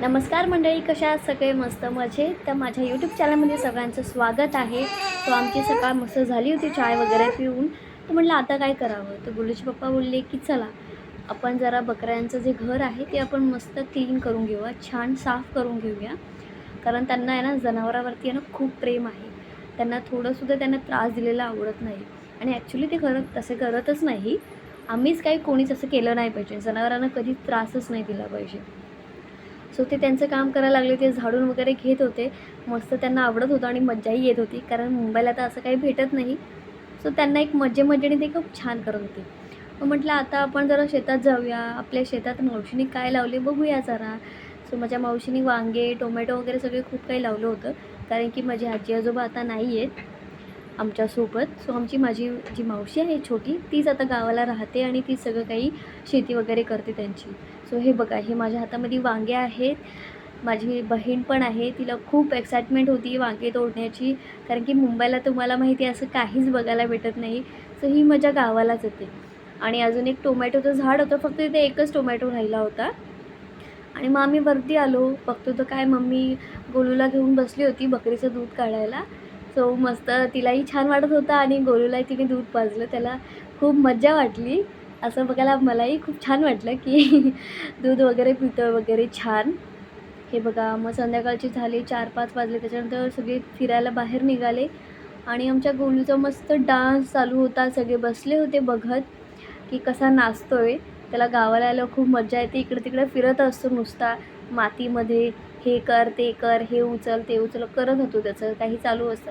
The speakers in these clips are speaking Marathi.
नमस्कार मंडळी कशा सगळे मस्त मजे तर माझ्या यूट्यूब चॅनलमध्ये सगळ्यांचं स्वागत आहे. तो आमची सकाळ मस्त झाली होती चाय वगैरे पिऊन. तर म्हटलं आता काय करावं? तर गुलूचे पप्पा बोलले की चला आपण जरा बकऱ्यांचं जे घर आहे ते आपण मस्त क्लीन करून घेऊया. छान साफ करून घेऊया. कारण त्यांना आहे ना जनावरावरती आहे ना खूप प्रेम आहे. त्यांना थोडंसुद्धा त्यांना त्रास दिलेला आवडत नाही. आणि ॲक्च्युली ते करत तसे करतच नाही. आम्हीच काही कोणीच असं केलं नाही पाहिजे. जनावरांना कधी त्रासच नाही दिला पाहिजे. सो ते त्यांचं काम करायला लागले ते झाडून वगैरे घेत होते. मस्त त्यांना आवडत होतं आणि मज्जाही येत होती कारण मुंबईला तर असं काही भेटत नाही. सो त्यांना एक मज्जे मज्जेने ते खूप छान करत होते. मग म्हटलं आता आपण जरा शेतात जाऊया. आपल्या शेतात मावशीने काय लावले बघूया जरा. सो माझ्या मावशीने वांगे टोमॅटो वगैरे सगळे खूप काही लावलं होतं. कारण की माझी आजी आजोबा आता नाही आहेत आमच्यासोबत. सो आमची माझी जी मावशी आहे छोटी तीच आता गावाला राहते आणि ती सगळं काही शेती वगैरे करते त्यांची. सो हे बघा हे माझ्या हातामध्ये वांगे आहेत. माझी बहीण पण आहे तिला खूप एक्साइटमेंट होती वांगे तोडण्याची. कारण की मुंबईला तुम्हाला माहिती आहे असं काहीच बघायला भेटत नाही. सो ही माझ्या गावालाच येते. आणि अजून एक टोमॅटोचं झाड होतं फक्त तिथे एकच टोमॅटो राहिला होता. आणि मग आम्ही वरती आलो बघतो तर काय मम्मी गोलूला घेऊन बसली होती बकरीचं दूध काढायला. सो मस्त तिलाही छान वाटत होतं आणि गोलूलाही तिने दूध पाजलं. त्याला खूप मज्जा वाटली. असं बघायला मलाही खूप छान वाटलं की दूध वगैरे पितं वगैरे छान. हे बघा मग संध्याकाळची झाली चार पाच वाजले त्याच्यानंतर सगळे फिरायला बाहेर निघाले. आणि आमच्या गोलूचा मस्त डान्स चालू होता सगळे बसले होते बघत की कसा नाचतोय. त्याला गावाला यायला खूप मजा येते. इकडे तिकडे फिरत असतो नुसता. मातीमध्ये हे कर ते कर हे उचल ते उचल करत होतो त्याचं काही चालू असतं.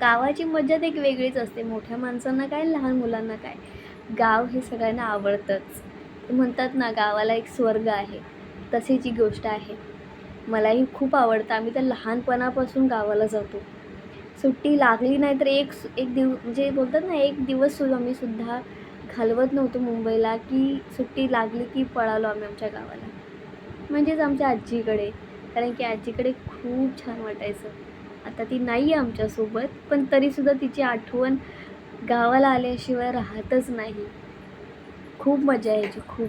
गावाची मज्जाच एक वेगळीच असते. मोठ्या माणसांना काय लहान मुलांना काय? गाव हे सगळ्यांना आवडतंच. म्हणतात ना गावाला एक स्वर्ग आहे. तशीच ही गोष्ट आहे. मलाही खूप आवडतं. आम्ही तर लहानपणापासून गावाला जातो. सुट्टी लागली नाही तर एक एक दिव म्हणजे बोलतात ना एक दिवस सुद्धा आम्ही सुद्धा घालवत नव्हतो मुंबईला की सुट्टी लागली की पळालो आम्ही आमच्या गावाला. म्हणजेच आमच्या आजीकडे. कारण की आजीकडे खूप छान वाटायचं. आता ती नाही आहे आमच्यासोबत पण तरीसुद्धा तिची आठवण गावाला आल्याशिवाय राहतच नाही. खूप मजा यायची खूप.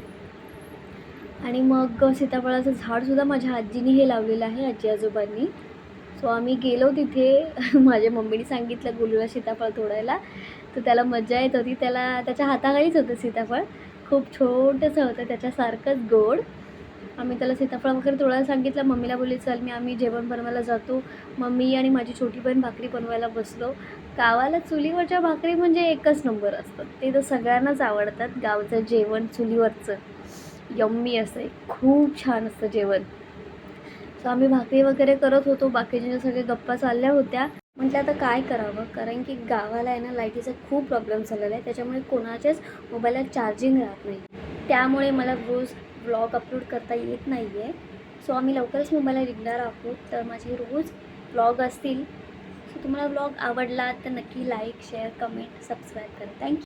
आणि मग सीताफळाचं झाडसुद्धा माझ्या आजीने हे लावलेलं आहे आजी आजोबांनी. सो आम्ही गेलो तिथे. माझ्या मम्मीने सांगितलं गुलूला सीताफळ तोडायला. तर त्याला मजा येत होती. त्याला त्याच्या हाताखालीच होतं सीताफळ. खूप छोटंसं होतं. त्याच्यासारखंच गोड. आम्ही त्याला सीताफळ वगैरे तोडायला सांगितलं. मम्मीला बोलली चल मी आम्ही जेवण बनवायला जातो. मम्मी आणि माझी छोटी बहीण भाकरी बनवायला बसलो. गावाला चुलीवरच्या भाकरी म्हणजे एकच नंबर असतात. ते तर सगळ्यांनाच आवडतात. गावचं जेवण चुलीवरचं. यम्मी असं आहे खूप छान असतं जेवण. सो आम्ही भाकरी वगैरे करत होतो. बाकीच्या सगळे गप्पा चालल्या होत्या. म्हटलं आता काय करावं? कारण की गावाला आहे ना लाईटीचा खूप प्रॉब्लेम झालेला आहे. त्याच्यामुळे कोणाच्याच मोबाईलला चार्जिंग राहत नाही. त्यामुळे मला रोज व्लॉग अपलोड करता येत नाही आहे सो आम्ही लवकरच मुंबईला निघणार आहोत. तर माझे रोज ब्लॉग असतील. सो तुम्हाला व्लॉग आवडला तर नक्की लाईक शेअर कमेंट सबस्क्राईब करा. Thank you